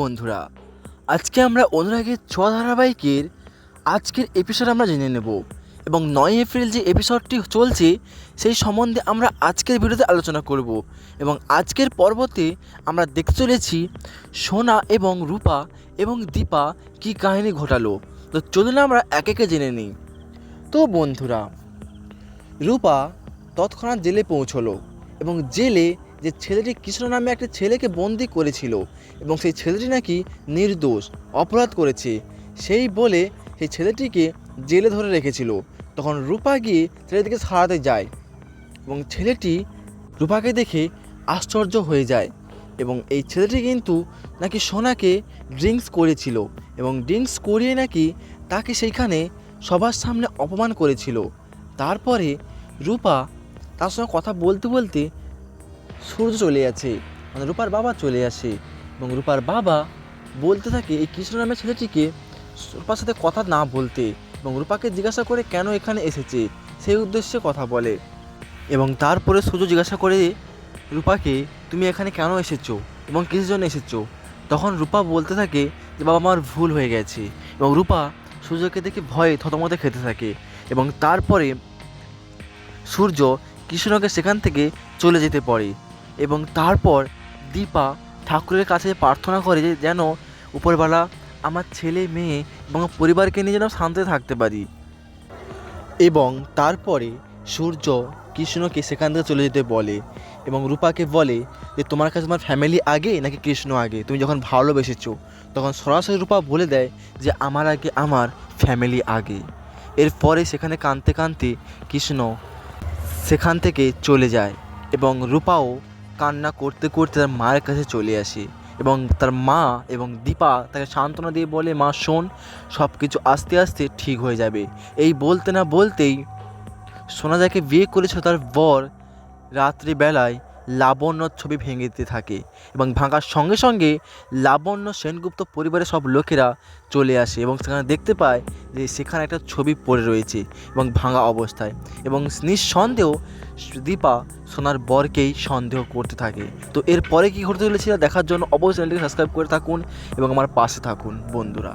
বন্ধুরা, আজকে আমরা অনুরাগের ছ ধারাবাহিকের আজকের এপিসোড আমরা জেনে নেব এবং নয় এপ্রিল যে এপিসোডটি চলছে, সেই সম্বন্ধে আমরা আজকের ভিডিওতে আলোচনা করব এবং আজকের পর্বতে আমরা দেখতে চলেছি সোনা এবং রূপা এবং দীপা কি কাহিনী ঘটালো। তো চলুন আমরা এক একে জেনে নিই। তো বন্ধুরা, রূপা তৎক্ষণাৎ জেলে পৌঁছলো এবং জেলে যে ছেলেটি কৃষ্ণ নামে একটি ছেলেকে বন্দি করেছিল এবং সেই ছেলেটি নাকি নির্দোষ, অপরাধ করেছে। সেই বলে সেই ছেলেটিকে জেলে ধরে রেখেছিল। তখন রূপা গিয়ে ছেলেটিকে সারাতে যায় এবং ছেলেটি রূপাকে দেখে আশ্চর্য হয়ে যায় এবং এই ছেলেটি কিন্তু নাকি সোনাকে ড্রিঙ্কস করেছিল এবং ড্রিঙ্কস করিয়ে নাকি তাকে সেইখানে সবার সামনে অপমান করেছিল। তারপরে রূপা তার সঙ্গে কথা বলতে বলতে সূর্য চলে যাচ্ছে মানে রূপার বাবা চলে আসে এবং রূপার বাবা বলতে থাকে এই কৃষ্ণ নামের ছেলেটিকে রূপার সাথে কথা না বলতে এবং রূপাকে জিজ্ঞাসা করে কেন এখানে এসেছে, সেই উদ্দেশ্যে কথা বলে এবং তারপরে সূর্য জিজ্ঞাসা করে রূপাকে, তুমি এখানে কেন এসেছ এবং কিসের জন্য এসেছ? তখন রূপা বলতে থাকে যে, বাবা, আমার ভুল হয়ে গেছে। এবং রূপা সূর্যকে দেখে ভয়ে থতমতে খেতে থাকে এবং তারপরে সূর্য কৃষ্ণকে সেখান থেকে চলে যেতে পারে। এবং তারপর দীপা ঠাকুরের কাছে প্রার্থনা করে যে যেন উপরবেলা আমার ছেলে, মেয়ে এবং পরিবারকে নিয়ে যেন শান্তিতে থাকতে পারি। এবং তারপরে সূর্য কৃষ্ণকে সেখান থেকে চলে যেতে বলে এবং রূপাকে বলে যে, তোমার কাছে তোমার ফ্যামিলি আগে নাকি কৃষ্ণ আগে? তুমি যখন ভালোবেসেছো, তখন সরাসরি রূপা বলে দেয় যে, আমার আগে আমার ফ্যামিলি আগে। এরপরে সেখানে কাঁদতে কাঁদতে কৃষ্ণ সেখান থেকে চলে যায় এবং রূপাও কান্না করতে করতে তার মায়ের কাছে চলে আসে এবং তার মা এবং দীপা তাকে সান্ত্বনা দিয়ে বলে, মা, শোন সব কিছু আস্তে আস্তে ঠিক হয়ে যাবে। এই বলতে না বলতেই সোনা যাকে বিয়ে করেছিল তার বর রাত্রিবেলায় লাবণ্যর ছবি ভেঙে দিতে থাকে এবং ভাঙার সঙ্গে সঙ্গে লাবণ্য সেনগুপ্ত পরিবারের সব লোকেরা চলে আসে এবং সেখানে দেখতে পায় যে সেখানে একটা ছবি পড়ে রয়েছে এবং ভাঙা অবস্থায় এবং নিঃসন্দেহ দীপা সোনার বরকেই সন্দেহ করতে থাকে। তো এরপরে কী ঘটতে চলেছিল দেখার জন্য অবশ্যই চ্যানেলটিকে সাবস্ক্রাইব করে থাকুন এবং আমার পাশে থাকুন, বন্ধুরা।